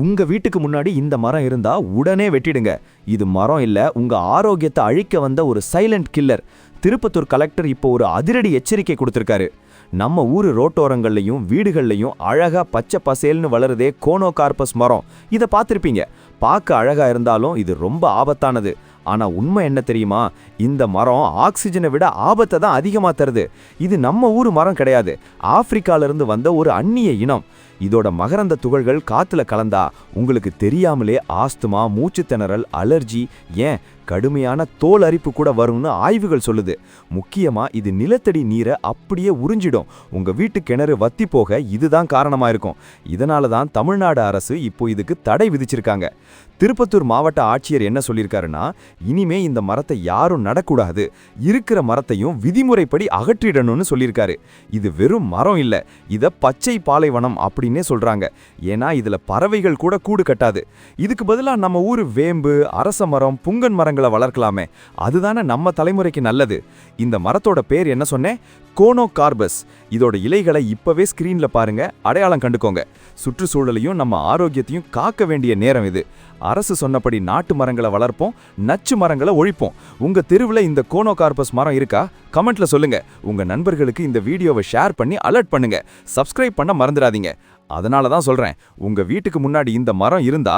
உங்க வீட்டுக்கு முன்னாடி இந்த மரம் இருந்தா உடனே வெட்டிடுங்க. இது மரம் இல்ல உங்க ஆரோக்கியத்தை அழிக்க வந்த ஒரு சைலண்ட் கில்லர். திருப்பத்தூர் கலெக்டர் இப்போ ஒரு அதிரடி எச்சரிக்கை கொடுத்திருக்காரு. நம்ம ஊர் ரோட்டோரங்கள்லையும் வீடுகள்லையும் அழகா பச்சை பசேல்னு வளருதே கோனோகார்பஸ் மரம். இதை பார்த்துருப்பீங்க. பார்க்க அழகா இருந்தாலும் இது ரொம்ப ஆபத்தானது. ஆனா உண்மை என்ன தெரியுமா? இந்த மரம் ஆக்சிஜனை விட ஆபத்தை தான் அதிகமா தருது. இது நம்ம ஊர் மரம் கிடையாது. ஆப்பிரிக்கால இருந்து வந்த ஒரு அந்நிய இனம். இதோட மகரந்த துகள்கள் காத்துல கலந்தா உங்களுக்கு தெரியாமலே ஆஸ்துமா மூச்சு திணறல் அலர்ஜி ஏன்? கடுமையான தோல் அரிப்பு கூட வரும்னு ஆய்வுகள் சொல்லுது. முக்கியமா இது நிலத்தடி நீரை அப்படியே உறிஞ்சிடும். உங்க வீட்டு கிணறு வத்தி போக இதுதான் காரணமா இருக்கும். இதனால தான் தமிழ்நாடு அரசு இப்போ இதுக்கு தடை விதிச்சிருக்காங்க. திருப்பத்தூர் மாவட்ட ஆட்சியர் என்ன சொல்லியிருக்காருன்னா இனிமே இந்த மரத்தை யாரும் நடக்கூடாது. இருக்கிற மரத்தையும் விதிமுறைப்படி அகற்றிடணும்னு சொல்லியிருக்காரு இது வெறும் மரம் இல்லை. இதை பச்சை பாலைவனம் அப்படி அப்படின்னே சொல்றாங்க. ஏன்னா இதுல பறவைகள் கூட கூடு கட்டாது. இதுக்கு பதிலா நம்ம ஊர் வேம்பு அரச மரம் புங்கன் மரங்களை வளர்க்கலாமே. அதுதானே நம்ம தலைமுறைக்கு நல்லது. இந்த மரத்தோட பேர் என்ன சொன்னேன் கோனோ கார்பஸ் இதோட இலைகளை இப்பவே ஸ்கிரீன்ல பாருங்க. அடையாளம் கண்டுக்கோங்க. சுற்றுச்சூழலையும் நம்ம ஆரோக்கியத்தையும் காக்க வேண்டிய நேரம் இது. அரசு சொன்னபடி நாட்டு மரங்களை வளர்ப்போம் நச்சு மரங்களை ஒழிப்போம். உங்க தெருவில் இந்த கோனோ கார்பஸ் மரம் இருக்கா? கமெண்ட்ல சொல்லுங்க. உங்க நண்பர்களுக்கு இந்த வீடியோவை ஷேர் பண்ணி அலர்ட் பண்ணுங்க. சப்ஸ்கிரைப் பண்ண மறந்துடாதீங்க. அதனால தான் சொல்றேன் உங்க வீட்டுக்கு முன்னாடி இந்த மரம் இருந்தா